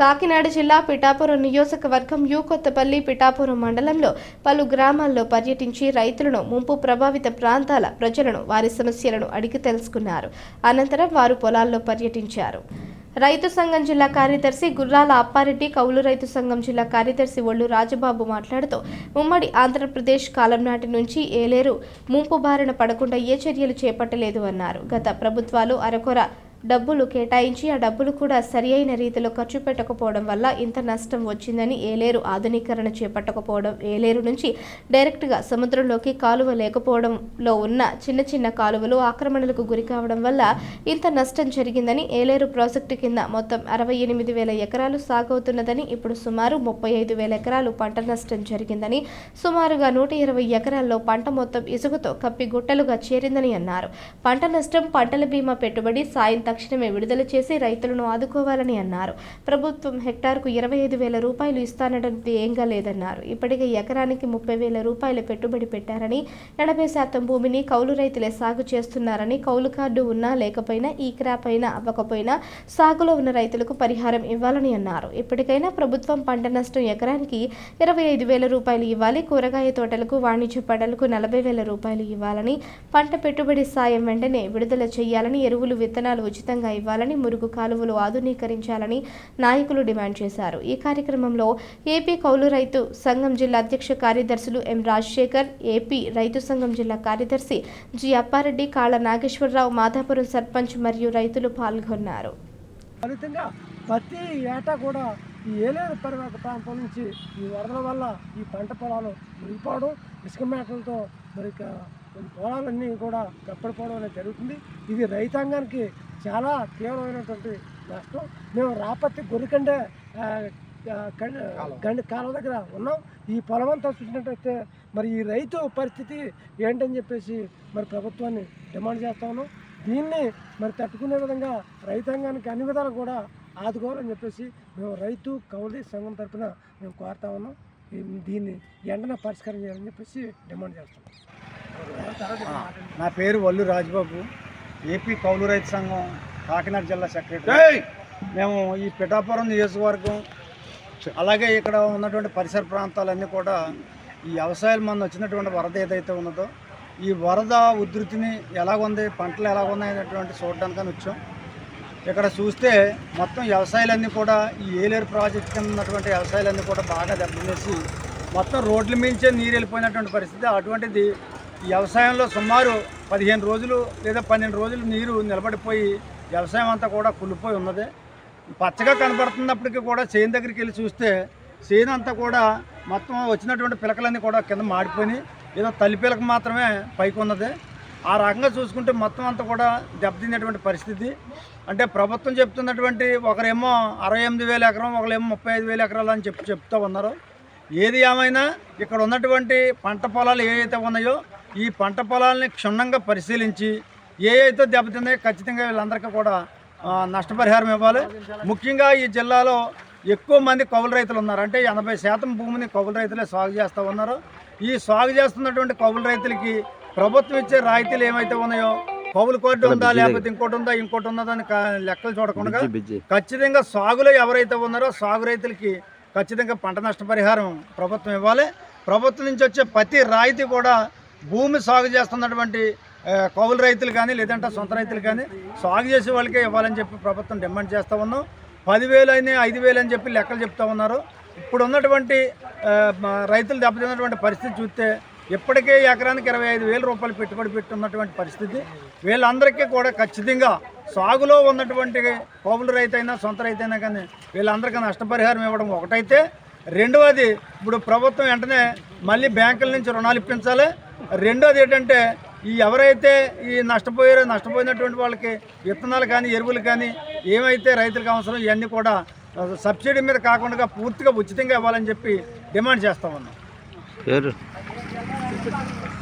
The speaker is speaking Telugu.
కాకినాడ జిల్లా పిఠాపురం నియోజకవర్గం యు కొత్తపల్లి పిఠాపురం మండలంలో పలు గ్రామాల్లో పర్యటించి రైతులను ముంపు ప్రభావిత ప్రాంతాల ప్రజలను వారి సమస్యలను అడిగి తెలుసుకున్నారు. అనంతరం వారు పొలాల్లో పర్యటించారు. రైతు సంఘం జిల్లా కార్యదర్శి గుర్రాల అప్పారెడ్డి కౌలు రైతు సంఘం జిల్లా కార్యదర్శి ఒళ్ళు రాజబాబు మాట్లాడుతూ ఉమ్మడి ఆంధ్రప్రదేశ్ కాలం నాటి నుంచి ఏలేరు ముంపు బారిన పడకుండా ఏ చర్యలు చేపట్టలేదు అన్నారు. గత ప్రభుత్వాలు అరకొర డబ్బులు కేటాయించి ఆ డబ్బులు కూడా సరి అయిన రీతిలో ఖర్చు పెట్టకపోవడం వల్ల ఇంత నష్టం వచ్చిందని ఏలేరు ఆధునీకరణ చేపట్టకపోవడం ఏలేరు నుంచి డైరెక్ట్గా సముద్రంలోకి కాలువ లేకపోవడంలో ఉన్న చిన్న చిన్న కాలువలు ఆక్రమణలకు గురి కావడం వల్ల ఇంత నష్టం జరిగిందని ఏలేరు ప్రాజెక్టు కింద మొత్తం అరవై ఎనిమిది వేల ఎకరాలు సాగవుతున్నదని ఇప్పుడు సుమారు ముప్పై ఐదు వేల ఎకరాలు పంట నష్టం జరిగిందని సుమారుగా నూట ఇరవై ఎకరాల్లో పంట మొత్తం ఇసుకతో కప్పి గుట్టలుగా చేరిందని అన్నారు. పంట నష్టం పంటల బీమా పెట్టుబడి సాయం తక్షణమే విడుదల చేసి రైతులను ఆదుకోవాలని అన్నారు. ప్రభుత్వం హెక్టార్కు ఇరవై ఐదు వేల రూపాయలు ఇస్తానన్నది ఏంగా లేదన్నారు ఇప్పటికే ఎకరానికి ముప్పై వేల రూపాయల పెట్టుబడి పెట్టారని ఎనభై శాతం భూమిని కౌలు రైతులే సాగు చేస్తున్నారని కౌలు కార్డు ఉన్నా లేకపోయినా ఈ క్రాప్ అయినా అవ్వకపోయినా సాగులో ఉన్న రైతులకు పరిహారం ఇవ్వాలని అన్నారు. ఇప్పటికైనా ప్రభుత్వం పంట నష్టం ఎకరానికి ఇరవై ఐదు వేల రూపాయలు ఇవ్వాలి. కూరగాయ తోటలకు వాణిజ్య పంటలకు నలభై వేల రూపాయలు ఇవ్వాలని పంట పెట్టుబడి సాయం వెంటనే విడుదల చేయాలని ఎరువులు విత్తనాలు ఉచితంగా ఇవ్వాలని మురుగు కాలువలు ఆధునీకరించాలని నాయకులు డిమాండ్ చేశారు. ఈ కార్యక్రమంలో ఏపీ కౌలు రైతు సంఘం జిల్లా అధ్యక్ష కార్యదర్శులు ఎం రాజశేఖర్ ఏపీ రైతు సంఘం జిల్లా కార్యదర్శి జి అప్పారెడ్డి కాళ్ళ నాగేశ్వరరావు మాధాపురం సర్పంచ్ మరియు రైతులు పాల్గొన్నారు. ఫలితంగా ప్రతి ఏటా కూడా ఈ ఏలేరు పరివాహక ప్రాంతం నుంచి ఈ వరదల వల్ల ఈ పంట పొలాలు మునిగిపోవడం ఇసుక మేటలతో మరి పొలాలన్నీ కూడా కప్పడిపోవడం అనేది జరుగుతుంది. ఇది రైతాంగానికి చాలా తీవ్రమైనటువంటి నష్టం. మేము రాపత్తి గొరికండే గండి కాలువ దగ్గర ఉన్నాం. ఈ పొలం అంతా చూసినట్టయితే మరి ఈ రైతు పరిస్థితి ఏంటని చెప్పేసి మరి ప్రభుత్వాన్ని డిమాండ్ చేస్తా ఉన్నాం. దీన్ని మరి తట్టుకునే విధంగా రైతాంగానికి అన్ని విధాలు కూడా ఆదుకోవాలని చెప్పేసి మేము రైతు కౌలి సంఘం తరపున మేము కోరుతా ఉన్నాం. దీన్ని వెంటనే పరిష్కారం చేయాలని చెప్పేసి డిమాండ్ చేస్తాం నా పేరు వల్లు రాజబాబు. ఏపీ కౌలు రైతు సంఘం కాకినాడ జిల్లా సెక్రటరీ. మేము ఈ పిఠాపురం నియోజకవర్గం అలాగే ఇక్కడ ఉన్నటువంటి పరిసర ప్రాంతాలన్నీ కూడా ఈ వ్యవసాయాల మంది వచ్చినటువంటి వరద ఏదైతే ఉన్నదో ఈ వరద ఉధృతిని ఎలాగుంది పంటలు ఎలాగున్నాయి అనేటువంటి చూడడానికని వచ్చాం. ఇక్కడ చూస్తే మొత్తం వ్యవసాయాలన్నీ కూడా ఈ ఏలేరు ప్రాజెక్ట్ కింద ఉన్నటువంటి వ్యవసాయాలన్నీ కూడా బాగా దెబ్బతినేసి మొత్తం రోడ్ల మించే నీరు వెళ్ళిపోయినటువంటి పరిస్థితి అటువంటిది వ్యవసాయంలో సుమారు పదిహేను రోజులు లేదా పన్నెండు రోజులు నీరు నిలబడిపోయి వ్యవసాయం అంతా కూడా కుళ్ళిపోయి ఉన్నది. పచ్చగా కనబడుతున్నప్పటికీ కూడా చేను దగ్గరికి వెళ్ళి చూస్తే చేను అంతా కూడా మొత్తం వచ్చినటువంటి పిలకలన్నీ కూడా కింద మాడిపోయి ఏదో తల్లి పిలక మాత్రమే పైకి ఉన్నది. ఆ రకంగా చూసుకుంటే మొత్తం అంతా కూడా దెబ్బతిన్నటువంటి పరిస్థితి. అంటే ప్రభుత్వం చెప్తున్నటువంటి ఒకరేమో అరవై ఎనిమిది వేల ఎకరం ఒకరేమో ముప్పై ఐదు వేల ఎకరాలు అని చెప్పి చెప్తూ ఉన్నారు. ఏది ఏమైనా ఇక్కడ ఉన్నటువంటి పంట పొలాలు ఏవైతే ఉన్నాయో ఈ పంట పొలాలని క్షుణ్ణంగా పరిశీలించి ఏ అయితే దెబ్బతిన్నాయో ఖచ్చితంగా వీళ్ళందరికీ కూడా నష్టపరిహారం ఇవ్వాలి. ముఖ్యంగా ఈ జిల్లాలో ఎక్కువ మంది కౌలు రైతులు ఉన్నారు. అంటే ఎనభై శాతం భూమిని కౌలు రైతులే సాగు చేస్తూ ఉన్నారు. ఈ సాగు చేస్తున్నటువంటి కౌలు రైతులకి ప్రభుత్వం ఇచ్చే రాయితీలు ఏమైతే ఉన్నాయో కౌలు కార్డు ఉందా లేకపోతే ఇంకోటి ఉందా ఇంకోటి ఉందా అని లెక్కలు చూడకుండా ఖచ్చితంగా సాగులో ఎవరైతే ఉన్నారో సాగు రైతులకి ఖచ్చితంగా పంట నష్టపరిహారం ప్రభుత్వం ఇవ్వాలి. ప్రభుత్వం నుంచి వచ్చే ప్రతి రాయితీ కూడా భూమి సాగు చేస్తున్నటువంటి కౌలు రైతులు కానీ లేదంటే సొంత రైతులు కానీ సాగు చేసే వాళ్ళకే ఇవ్వాలని చెప్పి ప్రభుత్వం డిమాండ్ చేస్తూ ఉన్నాం. పదివేలు అయినా ఐదు వేలు అని చెప్పి లెక్కలు చెప్తా ఉన్నారు. ఇప్పుడు ఉన్నటువంటి రైతులు దెబ్బతిన్నటువంటి పరిస్థితి చూస్తే ఇప్పటికే ఎకరానికి ఇరవై ఐదు వేల రూపాయలు పెట్టుబడి పెట్టున్నటువంటి పరిస్థితి. వీళ్ళందరికీ కూడా ఖచ్చితంగా సాగులో ఉన్నటువంటి కౌలు రైతు అయినా సొంత రైతు అయినా కానీ వీళ్ళందరికీ నష్టపరిహారం ఇవ్వడం ఒకటైతే. రెండవది ఇప్పుడు ప్రభుత్వం వెంటనే మళ్ళీ బ్యాంకుల నుంచి రుణాలు ఇప్పించాలి. రెండోది ఏంటంటే ఈ ఎవరైతే ఈ నష్టపోయారో నష్టపోయినటువంటి వాళ్ళకి విత్తనాలు కానీ ఎరువులు కానీ ఏమైతే రైతులకు అవసరం ఇవన్నీ కూడా సబ్సిడీ మీద కాకుండా పూర్తిగా ఉచితంగా ఇవ్వాలని చెప్పి డిమాండ్ చేస్తా ఉన్నాం. పేరు